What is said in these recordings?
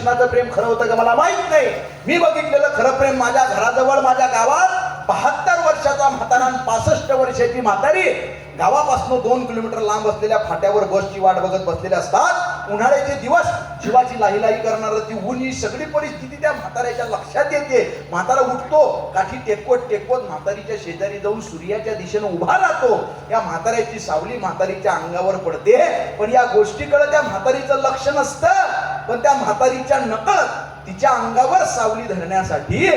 कृष्णाचं प्रेम खरं होतं का मला माहीत नाही. मी बघितलेलं खरं प्रेम माझ्या घराजवळ माझ्या गावात बहात्तर वर्षाचा म्हातारा पासष्ट वर्षाची म्हातारी गावापासून दोन किलोमीटर लांब असलेल्या फाट्यावर बसची वाट बघत बसलेले असतात. उन्हाळ्याचे दिवस जीवाची लाही लाही करणार ती ऊन ही सगळी परिस्थिती त्या म्हाताऱ्याच्या लक्षात येते. म्हातारा उठतो काठी टेकवत टेकवत म्हातारीच्या शेजारी जाऊन सूर्याच्या दिशेनं उभा राहतो. या म्हाताऱ्याची सावली म्हातारीच्या अंगावर पडते. पण या गोष्टीकडे त्या म्हातारीचं लक्ष नसतं. पण त्या म्हातारीच्या नकळत तिच्या अंगावर सावली धरण्यासाठी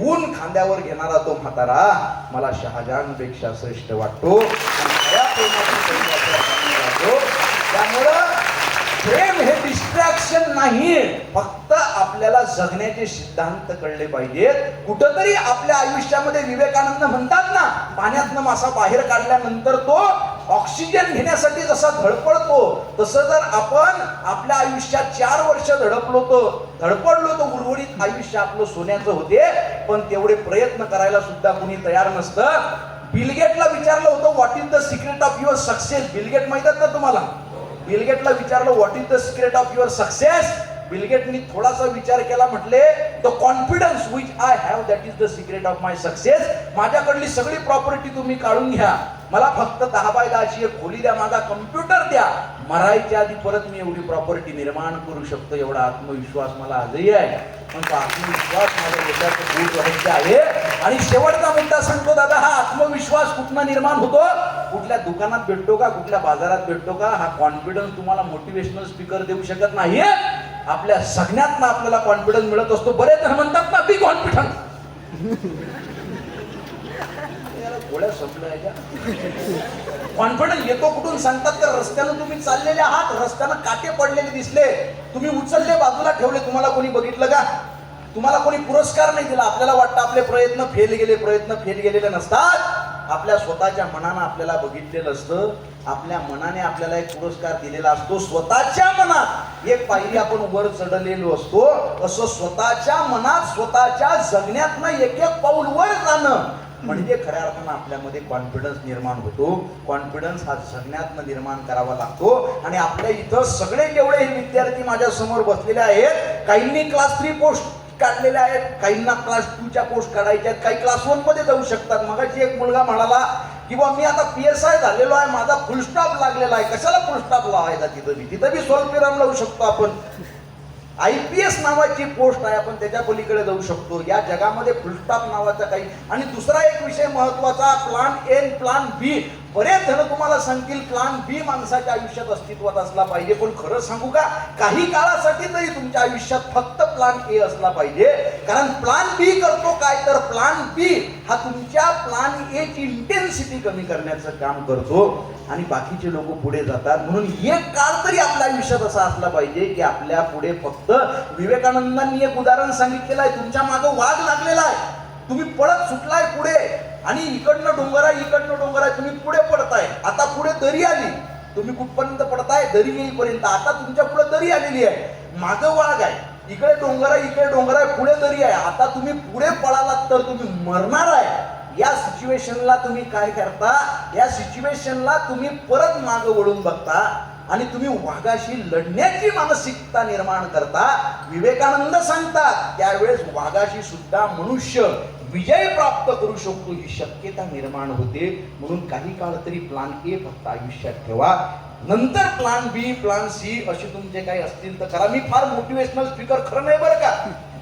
ऊन खांद्यावर घेणारा तो म्हातारा मला शहाजानपेक्षा श्रेष्ठ वाटतो. त्यामुळं प्रेम हे डिस्ट्रॅक्शन नाही फक्त आपल्याला जगण्याचे सिद्धांत कळले पाहिजेत. कुठंतरी आपल्या आयुष्यामध्ये विवेकानंद म्हणतात ना पाण्यातनं मासा बाहेर काढल्यानंतर तो ऑक्सिजन घेण्यासाठी जसा धडपडतो तसं जर आपण आपल्या आयुष्यात चार वर्ष धडपलो तर धडपडलो तर उर्वरित आयुष्य आपलं सोन्याचं होते पण तेवढे प्रयत्न करायला सुद्धा कुणी तयार नसतं. बिलगेटला विचारलं होतं what is the secret of your success Bill Gate माहितात ना तुम्हाला? बिलगेटला विचारलं what is the secret of your success बिलगेटनी थोडासा विचार केला म्हटले the confidence which I have that is the secret of my success माझ्याकडली सगळी प्रॉपर्टी तुम्ही काढून घ्या. मला फक्त दहा बाय दहाची एक खोली द्या माझा कम्प्युटर द्या. मरायच्या आधी परत मी एवढी प्रॉपर्टी निर्माण करू शकतो एवढा आत्मविश्वास मला आजही आहे. पण तो आत्मविश्वास माझ्या डोक्यात दूर व्हायचा आहे. आणि शेवटचा मुद्दा सांगतो दादा हा आत्मविश्वास कुठनं निर्माण होतो? कुठल्या दुकानात भेटतो का? कुठल्या बाजारात भेटतो का? हा कॉन्फिडन्स तुम्हाला मोटिवेशनल स्पीकर देऊ शकत नाही आपल्या सगळ्यात आपल्याला कॉन्फिडन्स मिळत असतो. बरेच जण म्हणतात ना बी कॉन्फिडन्स गोळ्या संपल्या कॉन्फिडन्स येतो कुठून? सांगतात तर रस्त्यानं तुम्ही चाललेले आहात. रस्त्यानं काटे पडलेले दिसले. तुम्ही उचलले बाजूला ठेवले. तुम्हाला कोणी बघितलं का? तुम्हाला कोणी पुरस्कार नाही दिला. आपल्याला वाटतं आपले प्रयत्न फेल गेले प्रयत्न फेल गेलेले नसतात. आपल्या स्वतःच्या मनानं आपल्याला बघितलेलं असतं. आपल्या मनाने आपल्याला एक पुरस्कार दिलेला असतो. स्वतःच्या मनात एक पायरी आपण वर चढलेलो असतो. असं स्वतःच्या मनात स्वतःच्या जगण्यातनं एक एक पाऊल वर जाणं म्हणजे खऱ्या अर्थानं आपल्यामध्ये कॉन्फिडन्स निर्माण होतो. कॉन्फिडन्स हा जगण्यातनं निर्माण करावा लागतो. आणि आपल्या इथं सगळे जेवढे हे विद्यार्थी माझ्यासमोर बसलेले आहेत. काहींनी क्लास थ्री पोस्ट काढलेल्या आहेत. काहींना क्लास टूच्या पोस्ट काढायच्या आहेत. काही क्लास वनमध्ये जाऊ शकतात. मगाशी एक मुलगा म्हणाला की बा मी आता पी एस आय झालेलो आहे. माझा फुल स्टॉप लागलेला आहे. कशाला फुल स्टॉप लावायचा तिथं मी तिथं बी स्वल्पविराम लावू शकतो आपण. आय पी एस नावाची पोस्ट आहे. आपण त्याच्या पलीकडे जाऊ शकतो. या जगामध्ये फुलस्टॉप नावाचा काही. आणि दुसरा एक विषय महत्त्वाचा प्लान एन प्लान बी बरेच जण तुम्हाला सांगतील प्लान बी माणसाच्या आयुष्यात अस्तित्वात असला पाहिजे. पण खरं सांगू का? काही काळासाठी तरी तुमच्या आयुष्यात फक्त प्लान ए असला पाहिजे. कारण प्लान बी करतो काय? तर प्लान बी हा तुमच्या प्लान ए ची इंटेन्सिटी कमी करण्याचं काम करतो. आणि बाकीचे लोक पुढे जातात. म्हणून एक काळ तरी आपल्या आयुष्यात असा असला पाहिजे की आपल्या पुढे फक्त विवेकानंदांनी एक उदाहरण सांगितलेलं आहे. तुमच्या मागं वाघ लागलेला आहे. तुम्ही पळत सुटलाय पुढे. आणि इकडनं डोंगर आहे इकडनं डोंगर आहे तुम्ही पुढे पडताय. आता पुढे दरी आली. तुम्ही कुठपर्यंत पडताय? दरी येईपर्यंत. आता तुमच्यापुढे दरी आलेली आहे. मागं वाघ आहे. इकडे डोंगर आहे इकडे डोंगर आहे. पुढे दरी आहे. आता तुम्ही पुढे पळालात तर तुम्ही मरणार आहे. या सिच्युएशनला तुम्ही काय करता? या सिच्युएशनला तुम्ही परत मागं वळून बघता आणि तुम्ही वाघाशी लढण्याची मानसिकता निर्माण करता. विवेकानंद सांगतात त्यावेळेस वाघाशी सुद्धा मनुष्य विजय प्राप्त करू शकतो ही शक्यता निर्माण होते. म्हणून काही काळ तरी प्लान ए फक्त आयुष्यात ठेवा. नंतर प्लान बी प्लान सी असे तुमचे काही असतील तर करा. मी फार मोटिवेशनल स्पीकर खरं नाही बरं का?